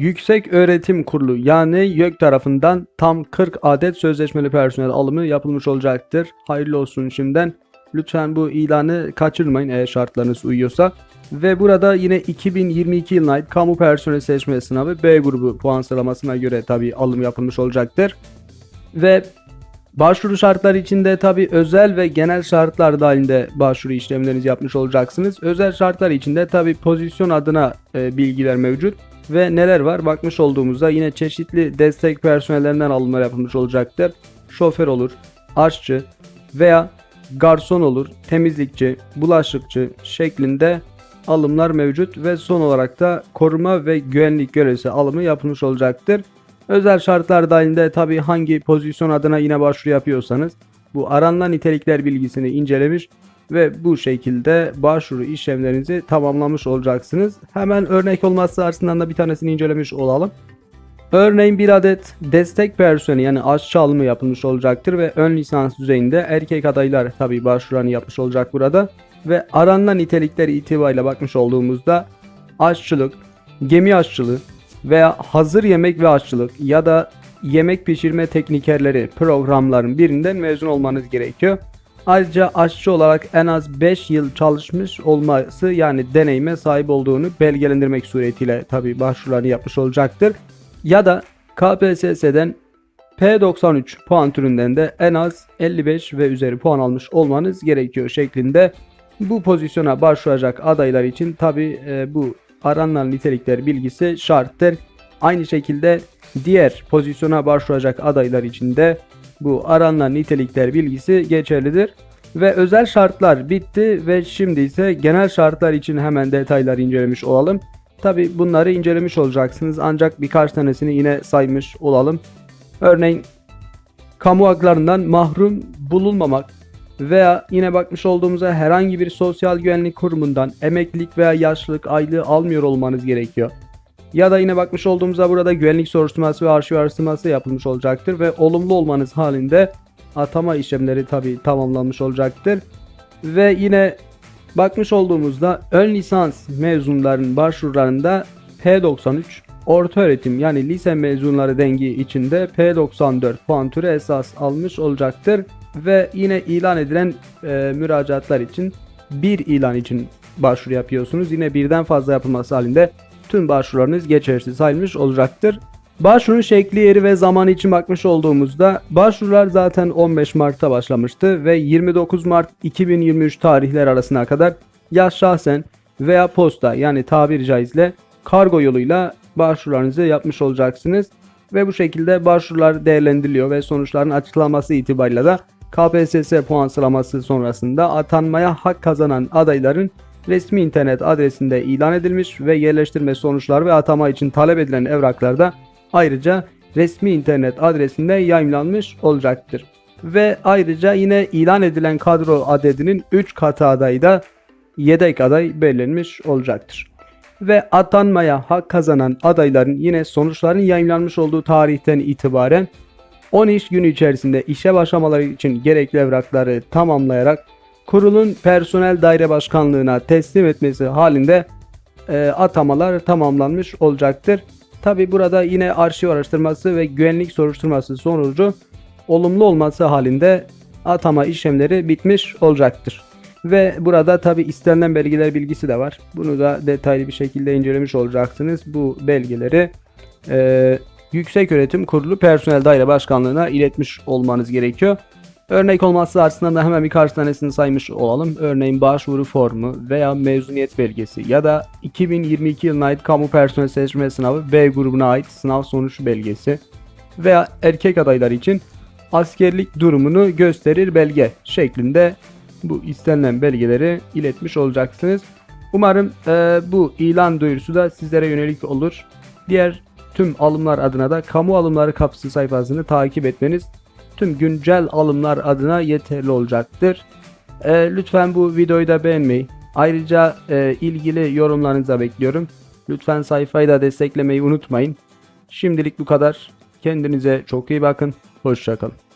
Yüksek Öğretim Kurulu yani YÖK tarafından tam 40 adet sözleşmeli personel alımı yapılmış olacaktır. Hayırlı olsun şimdiden. Lütfen bu ilanı kaçırmayın eğer şartlarınız uyuyorsa. Ve burada yine 2022 yılına ait kamu personel seçme sınavı B grubu puan sıralamasına göre tabi alım yapılmış olacaktır. Ve başvuru şartları içinde tabi özel ve genel şartlar dahilinde başvuru işlemlerinizi yapmış olacaksınız. Özel şartlar içinde tabi pozisyon adına e, bilgiler mevcut ve neler var bakmış olduğumuzda yine çeşitli destek personellerinden alımlar yapılmış olacaktır. Şoför olur, aşçı veya garson olur, temizlikçi, bulaşıkçı şeklinde alımlar mevcut ve son olarak da koruma ve güvenlik görevlisi alımı yapılmış olacaktır. Özel şartlar dahilinde tabi hangi pozisyon adına yine başvuru yapıyorsanız bu aranılan nitelikler bilgisini incelemiş ve bu şekilde başvuru işlemlerinizi tamamlamış olacaksınız. Hemen örnek olması açısından da bir tanesini incelemiş olalım. Örneğin bir adet destek personeli yani aşçı alımı yapılmış olacaktır ve ön lisans düzeyinde erkek adaylar tabi başvuranı yapmış olacak burada. Ve aranılan nitelikleri itibariyle bakmış olduğumuzda aşçılık, gemi aşçılığı veya hazır yemek ve aşçılık ya da yemek pişirme teknikerleri programların birinden mezun olmanız gerekiyor. Ayrıca aşçı olarak en az 5 yıl çalışmış olması yani deneyime sahip olduğunu belgelendirmek suretiyle tabi başvurularını yapmış olacaktır. Ya da KPSS'den P93 puan türünden de en az 55 ve üzeri puan almış olmanız gerekiyor şeklinde bu pozisyona başvuracak adaylar için tabi bu aranılan nitelikler bilgisi şarttır. Aynı şekilde diğer pozisyona başvuracak adaylar için de bu aranılan nitelikler bilgisi geçerlidir. Ve özel şartlar bitti ve şimdi ise genel şartlar için hemen detayları incelemiş olalım. Tabi bunları incelemiş olacaksınız ancak birkaç tanesini yine saymış olalım. Örneğin kamu haklarından mahrum bulunmamak veya yine bakmış olduğumuzda herhangi bir sosyal güvenlik kurumundan emeklilik veya yaşlılık aylığı almıyor olmanız gerekiyor. Ya da yine bakmış olduğumuzda burada güvenlik soruşturması ve arşiv araştırması yapılmış olacaktır ve olumlu olmanız halinde atama işlemleri tabi tamamlanmış olacaktır. Ve yine bakmış olduğumuzda ön lisans mezunların başvurularında P93 orta öğretim yani lise mezunları dengi içinde P94 puan türü esas almış olacaktır. Ve yine ilan edilen e, müracaatlar için bir ilan için başvuru yapıyorsunuz. Yine birden fazla yapılması halinde tüm başvurularınız geçersiz sayılmış olacaktır. Başvurun şekli, yeri ve zamanı için bakmış olduğumuzda başvurular zaten 15 Mart'ta başlamıştı ve 29 Mart 2023 tarihler arasına kadar ya şahsen veya posta yani tabiri caizle kargo yoluyla başvurularınızı yapmış olacaksınız. Ve bu şekilde başvurular değerlendiriliyor ve sonuçların açıklanması itibariyle de KPSS puan sıralaması sonrasında atanmaya hak kazanan adayların resmi internet adresinde ilan edilmiş ve yerleştirme sonuçları ve atama için talep edilen evraklarda ayrıca resmi internet adresinde yayınlanmış olacaktır. Ve ayrıca yine ilan edilen kadro adedinin 3 katı adayı da yedek aday belirlenmiş olacaktır. Ve atanmaya hak kazanan adayların yine sonuçların yayınlanmış olduğu tarihten itibaren 10 iş günü içerisinde işe başlamaları için gerekli evrakları tamamlayarak kurulun personel daire başkanlığına teslim etmesi halinde e, atamalar tamamlanmış olacaktır. Tabi burada yine arşiv araştırması ve güvenlik soruşturması sonucu olumlu olması halinde atama işlemleri bitmiş olacaktır. Ve burada tabi istenilen belgeler bilgisi de var. Bunu da detaylı bir şekilde incelemiş olacaksınız. Bu belgeleri e, Yüksek Öğretim Kurulu Personel Daire Başkanlığı'na iletmiş olmanız gerekiyor. Örnek olması açısından da hemen birkaç tanesini saymış olalım. Örneğin başvuru formu veya mezuniyet belgesi ya da 2022 yılına ait kamu personel seçme sınavı B grubuna ait sınav sonuç belgesi veya erkek adaylar için askerlik durumunu gösterir belge şeklinde bu istenilen belgeleri iletmiş olacaksınız. Umarım e, bu ilan duyurusu da sizlere yönelik olur. Diğer tüm alımlar adına da kamu alımları kapısı sayfasını takip etmeniz tüm güncel alımlar adına yeterli olacaktır. E, lütfen bu videoyu da beğenmeyi, ayrıca e, ilgili yorumlarınızı bekliyorum. Lütfen sayfayı da desteklemeyi unutmayın. Şimdilik bu kadar. Kendinize çok iyi bakın. Hoşçakalın.